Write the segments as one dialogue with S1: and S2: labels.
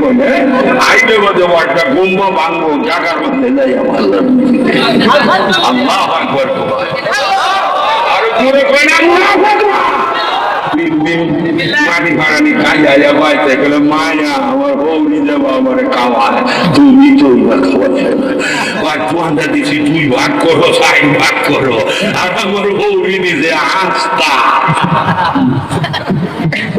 S1: কোনে আইতে মধ্যে একটা কুম্ভ ভাঙবো জায়গার মধ্যে। যাই আমার আল্লাহ আকবর আর জোরে কই না মাটি ফাড়ানি খাই আইয়া বাইতে গেলে মায়া, আমার বৌনি দেবো, আমার নিজে আস্তা।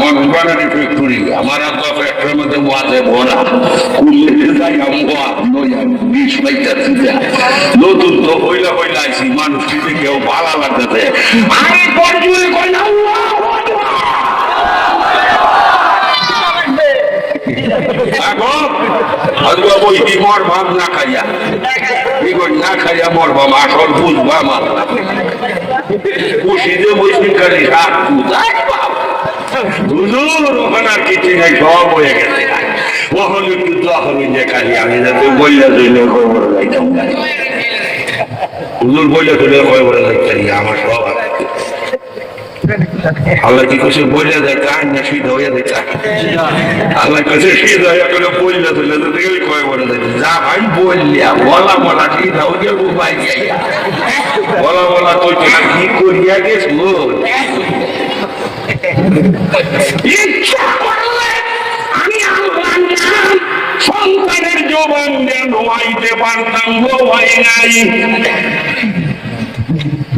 S1: মানুষ বানানি ফ্যাক্টরি আমার আব্বা ফ্যাক্টরির মধ্যে ওয়াজে ভরা। কুল্লে যাই আম্মা নইয়া বিষ পাইতাছি যা নতুন তো হইলা হইলা আইছি, মানুষ কিন্তু কেউ ভালো লাগতেছে। আমি পরজুরে কই না এখন আজকে বই মর ভাব না খাইয়া। না খাইয়া মর ভাব, আসল বুঝবা আমার। খুশিতে বসে কালি হাত পুজাই হুজুর ওখানে কিছু নাই সব হয়ে গেছে ওখানে একটু দখল যে খালি আমি যাতে বললে দিলে খবর যাইতাম। হুজুর বললে দিলে খবর যাইতাম আমার সব। আল্লাহ কি কিছু বলে দেয়, কান না সিদ্ধ হয়ে দিতে আল্লাহ কাছে সিদ্ধ হয়ে গেলে বললে দিলে তো দেখে কয় বলে দেয় যা ভাই বললিয়া বলা বলা সিদ্ধ হয়ে উপায় যাইয়া বলা বলা তো কি করিয়া গেছ ইচ্ছা করলে আমি আল্লাহ নাম সন্তানের জবান দিয়ে নোয়াইতে পারতাম ভয় নাই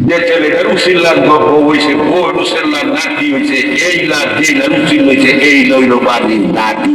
S1: যে ছেলেটার উসিল্লার গল্প হয়েছে বই উসিল্লার নাতি হয়েছে এই যে লাভ উসিল হয়েছে এই লইল বাড়ি নাতি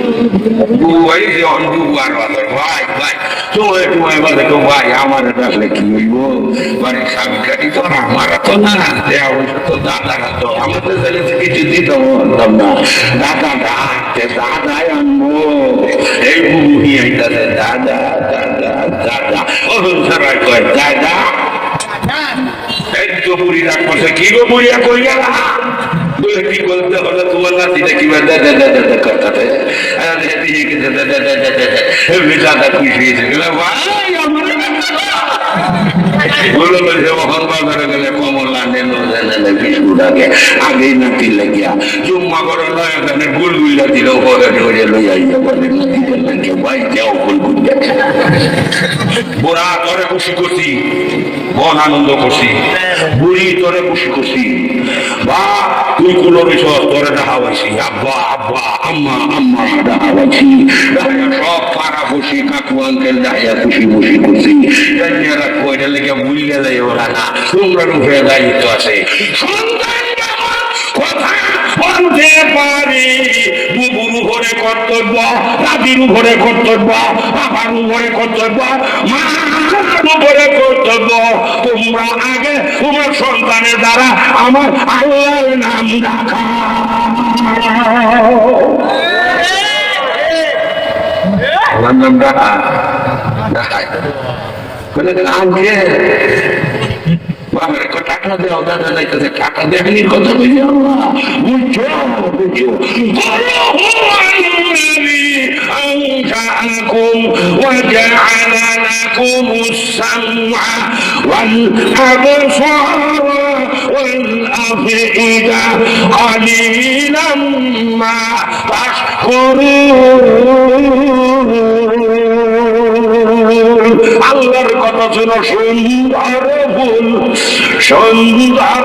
S1: ভাই যে অন্ধু আর ভাই ভাই তোমায় তোমায় বলে তো ভাই আমার আসলে কি হইব বাড়ির স্বামী কাটি তো আমার তো না দেয়া অবশ্য তো দাদারা তো আমাদের ছেলে কিছু দিতে পারতাম না দাদা ডাকতে দাদাই আনব এই বুবু নিয়ে আইতাছে দাদা দাদা দাদা অরুণ সারা কয় দাদা এই তো বুড়ি ডাক কি গো বুড়িয়া কই গেলা বলে কি বলতে হলো তোমার নাতিটা কি করতে দাদা খুশি হয়েছে ভাই আমার বলো বলছে মোহন বাজারে গেলে কমলা নেনো জানে বিস্কুটাকে আগেই নাতি লাগিয়া জুম্মা করে নয় এখানে গুলগুলা দিল পরে ধরে লই আইয়া বলে নদীতে লাগে ভাই যাও গুল গুল বুড়া তোরে খুশি করছি মন আনন্দ করছি বুড়ি তোরে খুশি করছি বা তুই কোন বিষয় তোরে আব্বা আব্বা, আম্মা আম্মা ডাহাবাইছি ডাহাইয়া সব পাড়া খুশি কাকু, আঙ্কেল ডাহাইয়া খুশি খুশি করছি ডাইনিয়ারা কইটা লেগে ভুল গেলে ওরা না। তোমরা রূপে দায়িত্ব আছে। সন্তান পারে। বুবুর উপরে কর্তব্য দাদির উপরে কর্তব্য, বাবার উপরে কর্তব্য, মার উপরে কর্তব্য। তোমরা আগে তোমার সন্তানের দ্বারা আমার আল্লাহর নাম রাখা আমার নাম রাখা রাখায় আগে বাবার টাকা দেও দাদা টাকা দেয়নি কথা বলি আল্লাহ والأبصار والأفئدة قليلا ما تشكرون আল্লাহর কথা শুনো সুন্দর ফুল সুন্দর